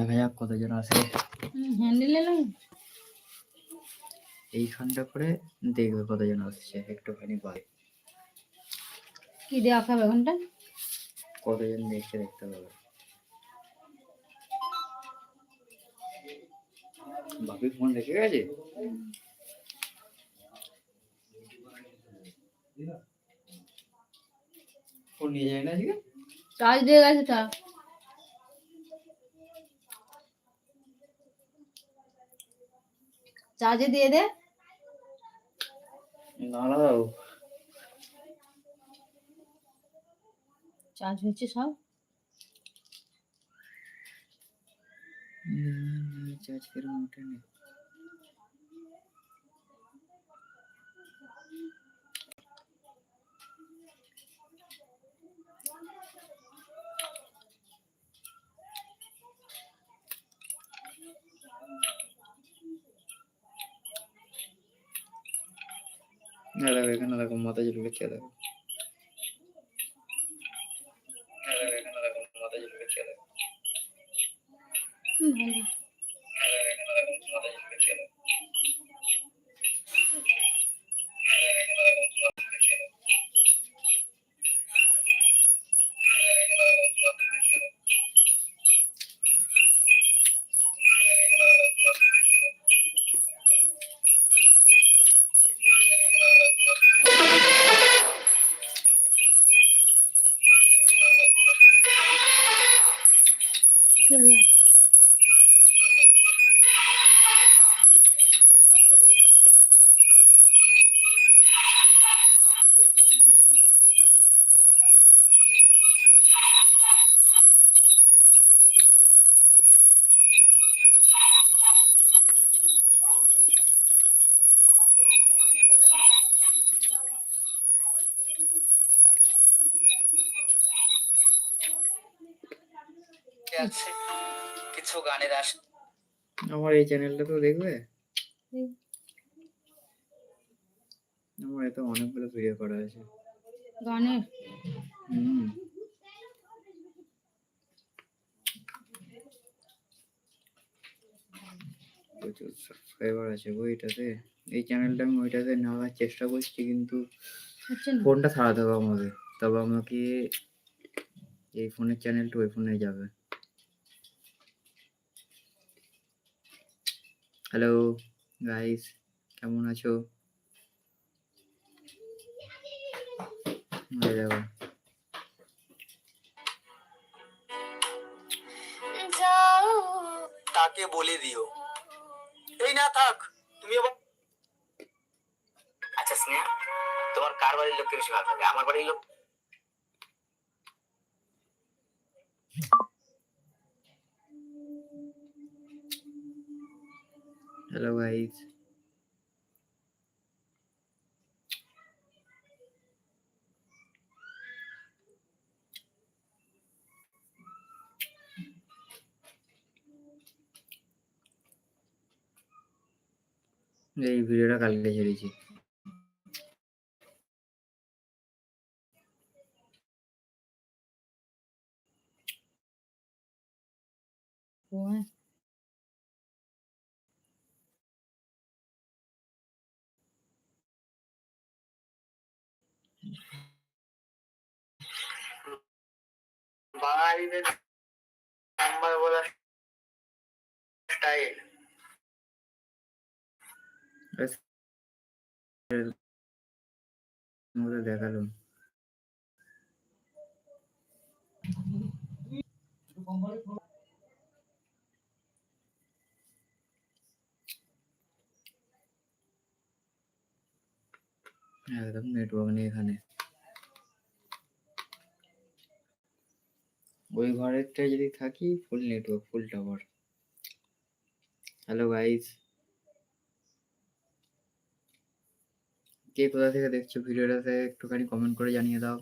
দেখা যাক কতজন আসে এইখানটা করে দেখবে কতজন আসছে একটুখানি বাই কি দেওয়া খাবে ওখানটা কতজন দেখছে দেখতে পাবে বাপি ফোন রেখে গেছে? ফোন নিয়ে যায় না আজকে? চার্জ দিয়ে গেছে তা। চার্জে দিয়ে দে দাঁড়াও চার্জ হচ্ছে সব চার্জ কেরম ওঠেনি না দেখো এখানে দেখো মাথা ঝুলকেছে দেখো না কি হলো? কিছু গানের আস আমার এই চ্যানেলটা তো দেখবে? আমার এত অনেকগুলো ভিডিও করা আছে। গানের? হুম। প্রচুর সাবস্ক্রাইবার আছে গো এটাতে। এই চ্যানেলটা আমি ওইটাতে নেওয়ার চেষ্টা করছি কিন্তু ফোনটা ছাড়াতে হবে আমাকে। তবে আমাকে এই ফোনের চ্যানেলটা ওই ফোনে যাবে। হ্যালো গাইস কেমন আছো? এই দেখো তাকে বলে দিও। এই না থাক তুমি আবার আচ্ছা স্নেহা তোমার কার বাড়ির লোককে বেশি ভালো লাগে? আমার বাড়ির লোক হ্যালো গাইস এই ভিডিওটা কালকে ছেড়েছি। বাঙালিদের নাম্বার বলা স্টাইল দেখালাম। একদম নেটওয়ার্ক নেই এখানে। ওই ঘরেরটা যদি থাকি full network full tower hello guys কে কোথা থেকে দেখছ ভিডিওটাতে, একটুখানি কমেন্ট করে জানিয়ে দাও।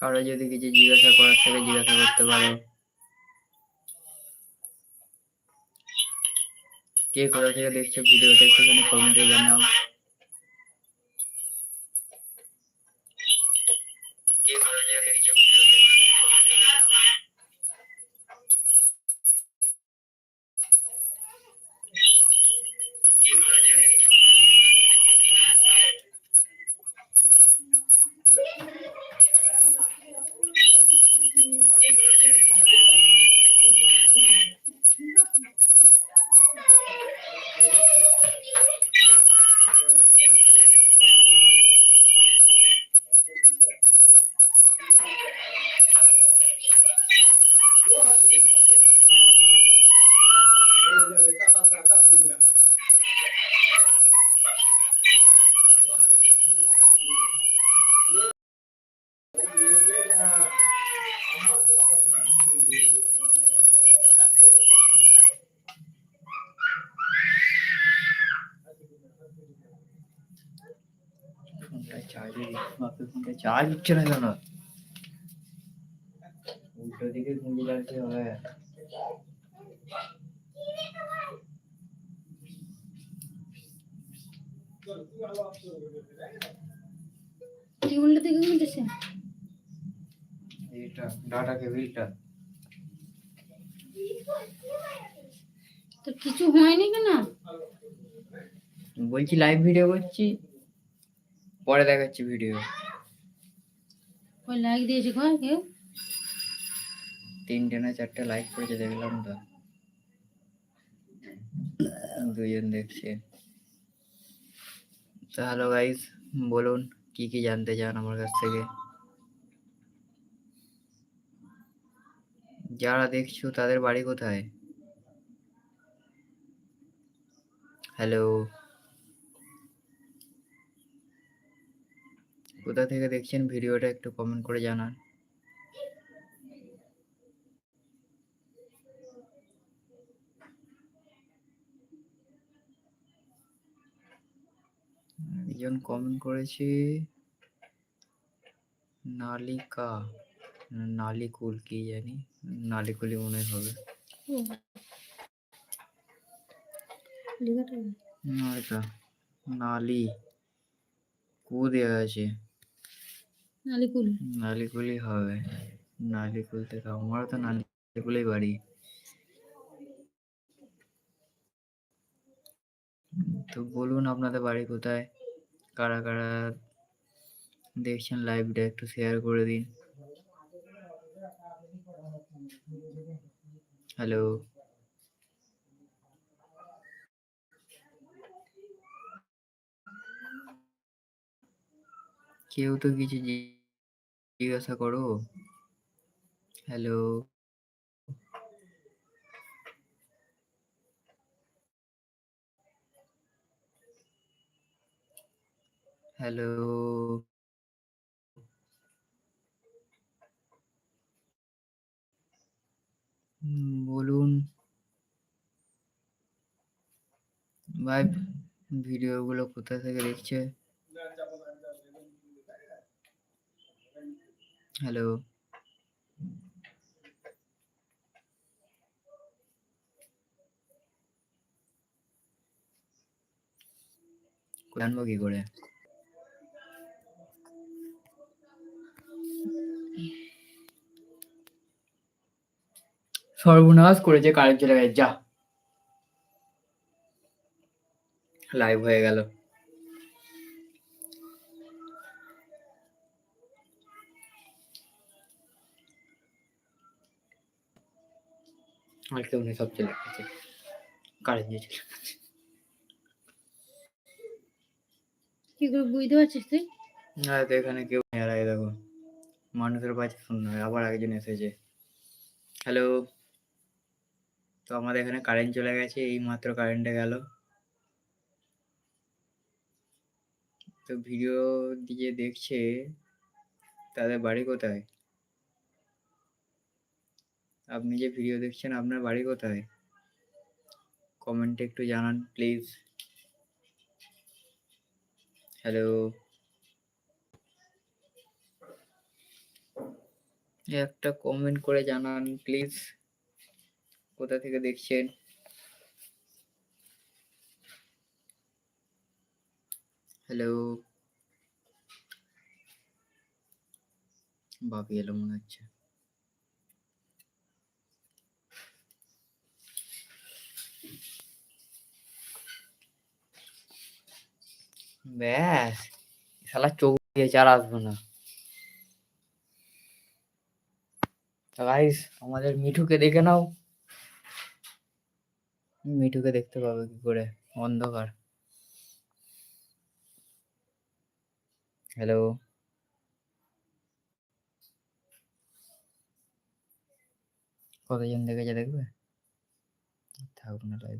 কারও যদি কিছু জিজ্ঞাসা করার থেকে জিজ্ঞাসা করতে পারো। কে কোথা থেকে দেখছ ভিডিওটা একটুখানি কমেন্টে জানাও। চার্জে হচ্ছে না কেন উল্টো দিকে গুঁজে যাচ্ছে হয় ডাটা কেবিলটা তোর কিছু হয়নি কেন? বলছি লাইভ ভিডিও করছি পরে দেখাচ্ছি ভিডিও ওই লাইক দিয়েছে ঘর কেউ? তিনটে না চারটে লাইক করেছে দেখলাম তো। দুজন দেখছে। তো হ্যালো গাইস বলুন কি কি জানতে চান আমার কাছ থেকে? যারা দেখছ তাদের বাড়ি কোথায়? হ্যালো কোথা থেকে দেখছেন ভিডিওটা একটু কমেন্ট করে জানান। একজন কমেন্ট করেছে নালিকা নালিকুল কি জানি নালিকুলি মনে হবে। নালি কু দেওয়া আছে। আলিকুল নালিকুলি হবে। নালিকুল থেকে আমারও তো নালিকুলি বাড়ি। তো বলুন আপনাদের বাড়ি কোথায়? কারা কারা দেখছেন লাইভটা একটু শেয়ার করে দিন। হ্যালো কেউ তো কিছু জিজ্ঞাসা করো। Hello hello. বলুন। ভাই ভিডিওগুলো কোথা থেকে দেখছে? হ্যালো। জানব কি করে? সর্বনাশ করেছে কারেন্ট চলে গেছে যা। লাইভ হয়ে গেল। আর কেউ নেই সব চলে গেছে। কারেন্ট চলে গেছে। কি করে বুঝতে পারছিস তুই? না তো এখানে কেউ নেই আর দেখো মানুষের পাশে শূন্য আবার একজন এসেছে। হ্যালো তো আমাদের এখানে কারেন্ট চলে গেছে এই মাত্র কারেন্টে গেল। তো ভিডিও দিয়ে দেখছে, তাদের বাড়ি কোথায়? আপনি যে ভিডিও দেখছেন, আপনার বাড়ি কোথায়? কমেন্টে একটু জানান প্লিজ হ্যালো একটা কমেন্ট করে জানান প্লিজ কোথা থেকে দেখছেন? হ্যালো বাপি এলো মনে হচ্ছে। ব্যাস শালা চোখ দিয়েছে আর আসব না। গাইস আমাদের মিঠুকে দেখে নাও। মিঠুকে দেখতে পাবে কি করে? অন্ধকার। হ্যালো কতজন দেখেছে দেখবে? থাকুক না live